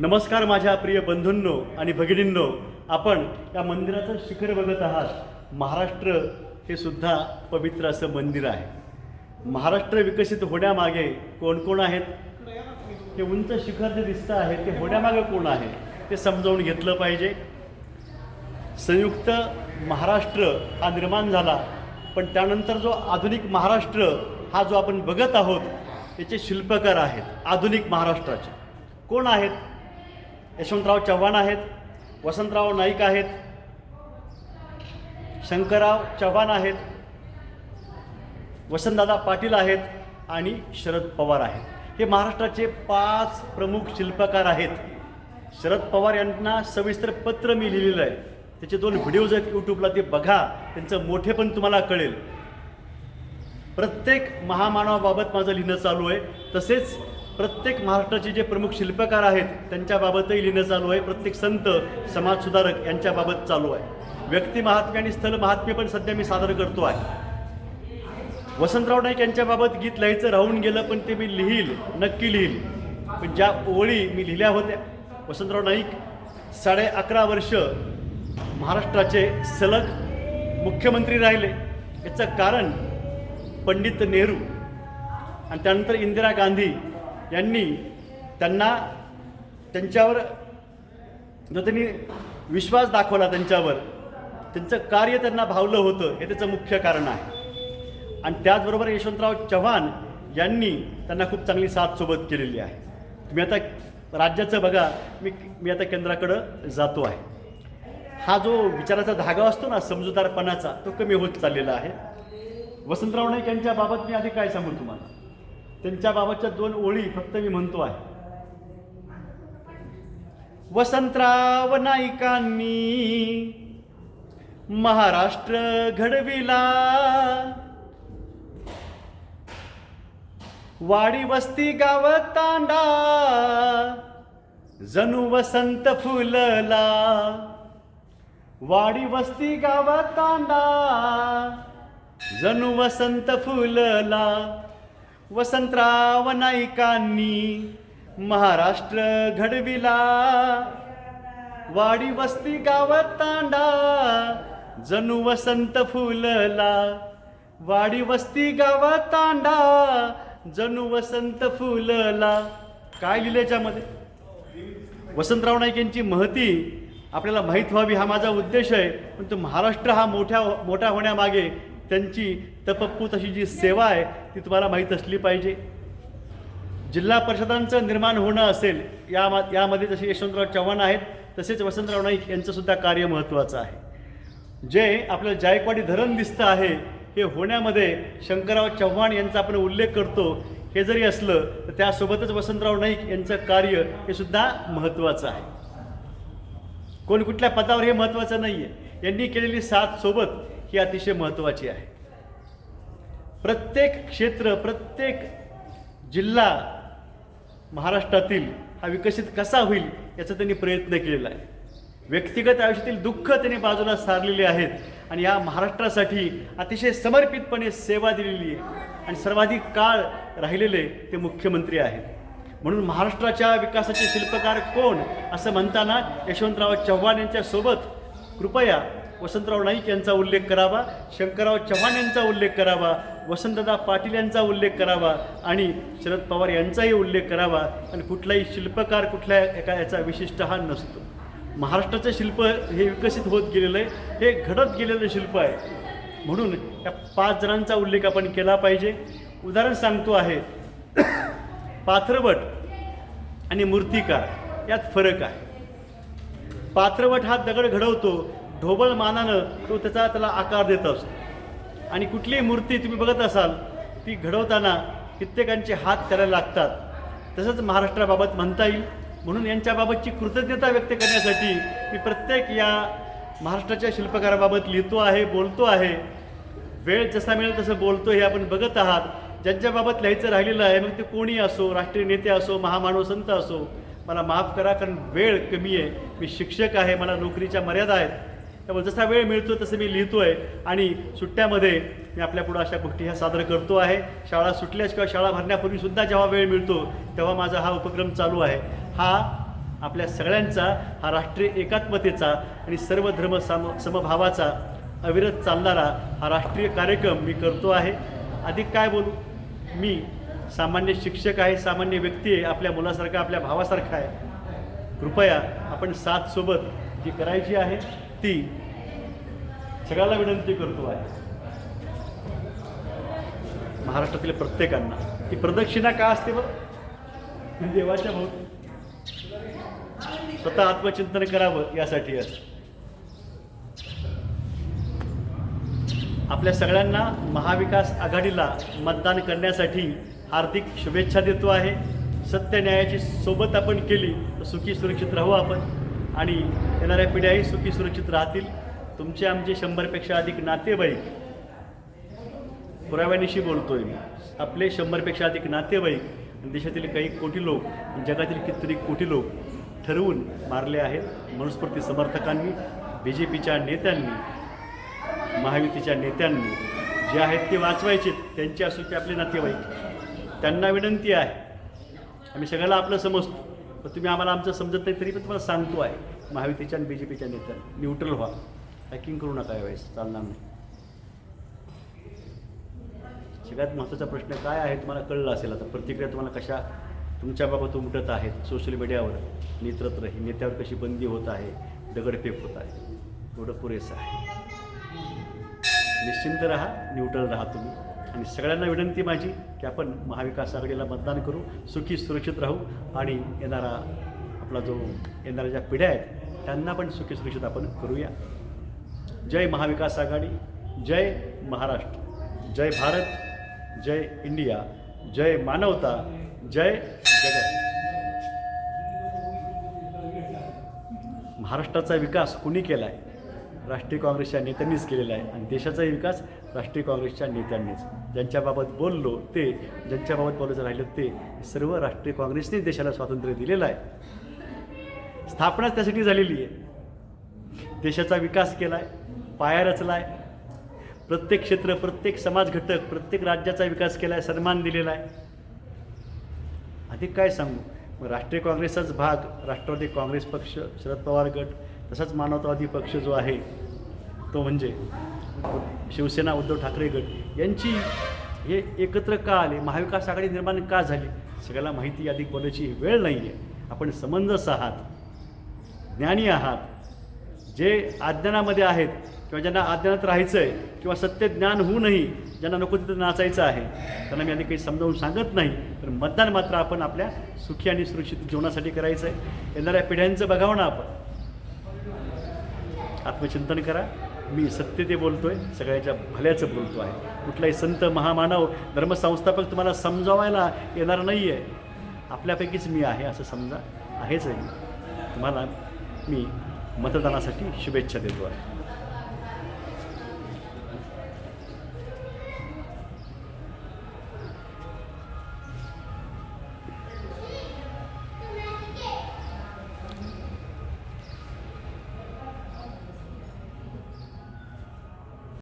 नमस्कार माझ्या प्रिय बंधूंनो आणि भगिनींनो आपण या मंदिराचं शिखर बघत आहात. महाराष्ट्र हे सुद्धा पवित्र असं मंदिर आहे. महाराष्ट्र विकसित होण्यामागे कोण कोण आहेत? हे उंच शिखर जे दिसतं आहे ते होण्यामागे कोण आहे? ते समजावून घेतलं पाहिजे. संयुक्त महाराष्ट्र हा निर्माण झाला पण त्यानंतर जो आधुनिक महाराष्ट्र हा जो आपण बघत आहोत याचे शिल्पकार आहेत आधुनिक महाराष्ट्राचे. कोण आहेत? यशवंतराव चव्हाण आहेत वसंतराव नाईक आहेत शंकरराव चव्हाण आहेत वसंतदादा पाटील आहेत आणि शरद पवार आहेत. हे महाराष्ट्राचे पाच प्रमुख शिल्पकार आहेत. शरद पवार यांना सविस्तर पत्र मी लिहिलेलं आहे. त्याचे दोन व्हिडिओज आहेत यूट्यूबला ते बघा. त्यांचं मोठे पण तुम्हाला कळेल. प्रत्येक महामानवाबाबत माझं लिहिणं चालू आहे. तसेच प्रत्येक महाराष्ट्राचे जे प्रमुख शिल्पकार आहेत त्यांच्याबाबतही लिहिणं चालू आहे. प्रत्येक संत समाजसुधारक यांच्याबाबत चालू आहे. व्यक्ती महात्म्य आणि स्थल महात्म्य पण सध्या मी सादर करतो आहे. वसंतराव नाईक यांच्याबाबत गीत लिहायचं राहून गेलं पण ते मी लिहील नक्की लिहील. पण ज्या ओळी मी लिहिल्या होत्या वसंतराव नाईक साडे अकरा वर्ष महाराष्ट्राचे सलग मुख्यमंत्री राहिले. याचं कारण पंडित नेहरू आणि त्यानंतर इंदिरा गांधी यांनी त्यांना त्यांच्यावर जो त्यांनी विश्वास दाखवला त्यांच्यावर त्यांचं कार्य त्यांना भावलं होतं हे त्याचं मुख्य कारण आहे. आणि त्याचबरोबर यशवंतराव चव्हाण यांनी त्यांना खूप चांगली साथ सोबत केलेली आहे. तुम्ही आता राज्याचं बघा मी मी आता केंद्राकडं जातो आहे. हा जो विचाराचा धागा असतो ना समजूतदारपणाचा तो कमी होत चाललेला आहे. वसंतराव नाईक यांच्या बाबत मी आधी काय सांगू तुम्हाला? त्यांच्याबाबतच्या दोन ओळी फक्त मी म्हणतो आहे. वसंतराव नाईकांनी महाराष्ट्र घडविला. वाडी वस्ती गाव तांडा जणू वसंत फुलला. वाडी वस्ती गाव तांडा जणू वसंत फुलला. वसंतराव नाईकांनी महाराष्ट्र घडविला. वाडी वस्ती गावात तांडा जणू वसंत फुलला. वाडी वस्ती गावात तांडा जणू वसंत फुलला. काय लिहिलं याच्यामध्ये? वसंतराव नाईक यांची महती आपल्याला माहीत व्हावी हा माझा उद्देश आहे. पण तो महाराष्ट्र हा मोठ्या मोठा होण्यामागे त्यांची तपपूत अशी जी सेवा आहे ती तुम्हाला माहीत असली पाहिजे. जिल्हा परिषदांचं निर्माण होणं असेल या मा यामध्ये जसे यशवंतराव चव्हाण आहेत तसेच वसंतराव नाईक यांचंसुद्धा कार्य महत्त्वाचं आहे. जे आपल्याला जायकवाडी धरण दिसतं आहे हे होण्यामध्ये शंकरराव चव्हाण यांचा आपण उल्लेख करतो. हे जरी असलं तर त्यासोबतच वसंतराव नाईक यांचं कार्य हे सुद्धा महत्त्वाचं आहे. कोण कुठल्या पदावर हे महत्त्वाचं नाही आहे यांनी केलेली साथ सोबत ही अतिशय महत्त्वाची आहे. प्रत्येक क्षेत्र प्रत्येक जिल्हा महाराष्ट्रातील हा विकसित कसा होईल याचा त्यांनी प्रयत्न केलेला आहे. व्यक्तिगत आयुष्यातील दुःख त्यांनी बाजूला सारलेले आहेत आणि या महाराष्ट्रासाठी अतिशय समर्पितपणे सेवा दिलेली आहे आणि सर्वाधिक काळ राहिलेले ते मुख्यमंत्री आहेत. म्हणून महाराष्ट्राच्या विकासाचे शिल्पकार कोण असं म्हणताना यशवंतराव चव्हाण यांच्यासोबत कृपया वसंतराव नाईक यांचा उल्लेख करावा शंकरराव चव्हाण यांचा उल्लेख करावा वसंतदा पाटील यांचा उल्लेख करावा आणि शरद पवार यांचाही उल्लेख करावा. आणि कुठलाही शिल्पकार कुठल्या एका याचा विशिष्ट हा नसतो. महाराष्ट्राचं शिल्प हे विकसित होत गेलेलं आहे. हे घडत गेलेलं शिल्प आहे. म्हणून या पाच जणांचा उल्लेख आपण केला पाहिजे. उदाहरण सांगतो आहे. पाथरवट आणि मूर्तिकार यात फरक आहे. पाथरवट हा दगड घडवतो. ढोबळ मानानं तो त्याचा त्याला आकार देत असतो. आणि कुठलीही मूर्ती तुम्ही बघत असाल ती घडवताना कित्येकांचे हात त्याला लागतात. तसंच महाराष्ट्राबाबत म्हणता येईल. म्हणून यांच्याबाबतची कृतज्ञता व्यक्त करण्यासाठी मी प्रत्येक या महाराष्ट्राच्या शिल्पकाराबाबत लिहितो आहे बोलतो आहे. वेळ जसा मिळेल तसं बोलतो हे आपण बघत आहात. ज्यांच्याबाबत लिहायचं राहिलेलं आहे मग ते कोणी असो राष्ट्रीय नेते असो महामानव संत असो मला माफ करा कारण वेळ कमी आहे. मी शिक्षक आहे मला नोकरीच्या मर्यादा आहेत. त्यामुळे जसा वेळ मिळतो तसं मी लिहितो आहे आणि सुट्ट्यामध्ये मी आपल्यापुढं अशा गोष्टी ह्या सादर करतो आहे. शाळा सुटल्यास किंवा शाळा भरण्यापूर्वी सुद्धा जेव्हा वेळ मिळतो तेव्हा माझा हा उपक्रम चालू आहे. हा आपल्या सगळ्यांचा हा राष्ट्रीय एकात्मतेचा आणि सर्व धर्म सम समभावाचा अविरत चालणारा हा राष्ट्रीय कार्यक्रम मी करतो आहे. अधिक काय बोलू? मी सामान्य शिक्षक आहे सामान्य व्यक्ती आहे आपल्या मुलासारखा आपल्या भावासारखा आहे. कृपया आपण साथ सोबत जी करायची आहे ती सगळ्याला विनंती करतो आहे. महाराष्ट्रातील प्रत्येकांना. ती प्रदक्षिणा का असते बरं? देवाच्या भाऊ स्वतः आत्मचिंतन करावं यासाठी असतं. आपल्या सगळ्यांना महाविकास आघाडीला मतदान करण्यासाठी हार्दिक शुभेच्छा देतो आहे. सत्य न्यायाची सोबत आपण केली तर सुखी सुरक्षित राहू आपण. आणि येणाऱ्या पिढ्याही सुखी सुरक्षित राहतील. तुमचे आमचे शंभरपेक्षा अधिक नातेवाईक. पुराव्यानिशी बोलतोय आपले शंभरपेक्षा अधिक नातेवाईक. देशातील काही कोटी लोक जगातील कितीतरी कोटी लोक ठरवून मारले आहेत. मनुस्फूर्ती समर्थकांनी बी जे पीच्या नेत्यांनी महायुतीच्या नेत्यांनी जे आहेत ते वाचवायचे त्यांचे असो की आपले नातेवाईक. त्यांना विनंती आहे. आम्ही सगळ्याला आपलं समजतो. पण तुम्ही आम्हाला आमचं समजत नाही तरी पण तुम्हाला सांगतो आहे. महायुतीच्या आणि बी जे पीच्या नेत्यांनी न्यूट्रल व्हा. हॅकिंग करू नका यावेळेस चालणार नाही. सगळ्यात महत्त्वाचा प्रश्न काय आहे तुम्हाला कळलं असेल आता? प्रतिक्रिया तुम्हाला कशा तुमच्याबाबत उमटत आहेत? सोशल मीडियावर नेत्रत्र ही नेत्यावर कशी बंदी होत आहे? दगडफेक होत आहे. एवढं पुरेसं आहे. निश्चिंत राहा न्यूट्रल राहा तुम्ही. आणि सगळ्यांना विनंती माझी की आपण महाविकास आघाडीला मतदान करू सुखी सुरक्षित राहू आणि येणारा आपला जो येणाऱ्या ज्या पिढ्या आहेत त्यांना पण सुखी सुरक्षित आपण करूया. जय महाविकास आघाडी जय महाराष्ट्र जय भारत जय इंडिया जय मानवता जय जगत. महाराष्ट्राचा विकास कुणी केला आहे राष्ट्रीय काँग्रेसच्या नेत्यांनीच केलेला आहे. आणि देशाचाही विकास राष्ट्रीय काँग्रेसच्या नेत्यांनीच. ज्यांच्याबाबत बोललो ते ज्यांच्याबाबत बोलायचं राहिलं ते सर्व राष्ट्रीय काँग्रेसने देशाला स्वातंत्र्य दिलेलं आहे. स्थापनाच त्यासाठी झालेली आहे. देशाचा विकास केला आहे पाया रचला आहे प्रत्येक क्षेत्र प्रत्येक समाज घटक प्रत्येक राज्याचा विकास केला आहे सन्मान दिलेला आहे. अधिक काय सांगू? मग राष्ट्रीय काँग्रेसचाच भाग राष्ट्रवादी काँग्रेस पक्ष शरद पवार गट तसाच मानवतावादी पक्ष जो आहे तो म्हणजे शिवसेना उद्धव ठाकरे गट. यांची हे एकत्र का आले? महाविकास आघाडी निर्माण का झाली? सगळ्याला माहिती अधिक बोलायची वेळ नाही आहे आपण समंजस आहात ज्ञानी आहात. जे अज्ञानामध्ये आहेत किंवा ज्यांना अज्ञानात राहायचं आहे किंवा सत्य ज्ञान होऊनही ज्यांना नको तिथं नाचायचं आहे त्यांना मी आधी काही समजावून सांगत नाही तर मतदान मात्र आपण आपल्या सुखी आणि सुरक्षित जीवनासाठी करायचं आहे येणाऱ्या पिढ्यांचं बघावं ना आपण. आत्मचिंतन करा. मी सत्य ते आहे सगळ्याच्या भल्याचं बोलतो आहे कुठलाही संत महामानव धर्मसंस्थापक तुम्हाला समजावायला येणार नाही आहे आपल्यापैकीच मी आहे असं समजा आहेच आहे. तुम्हाला मी मतदानासाठी शुभेच्छा देतो. आहे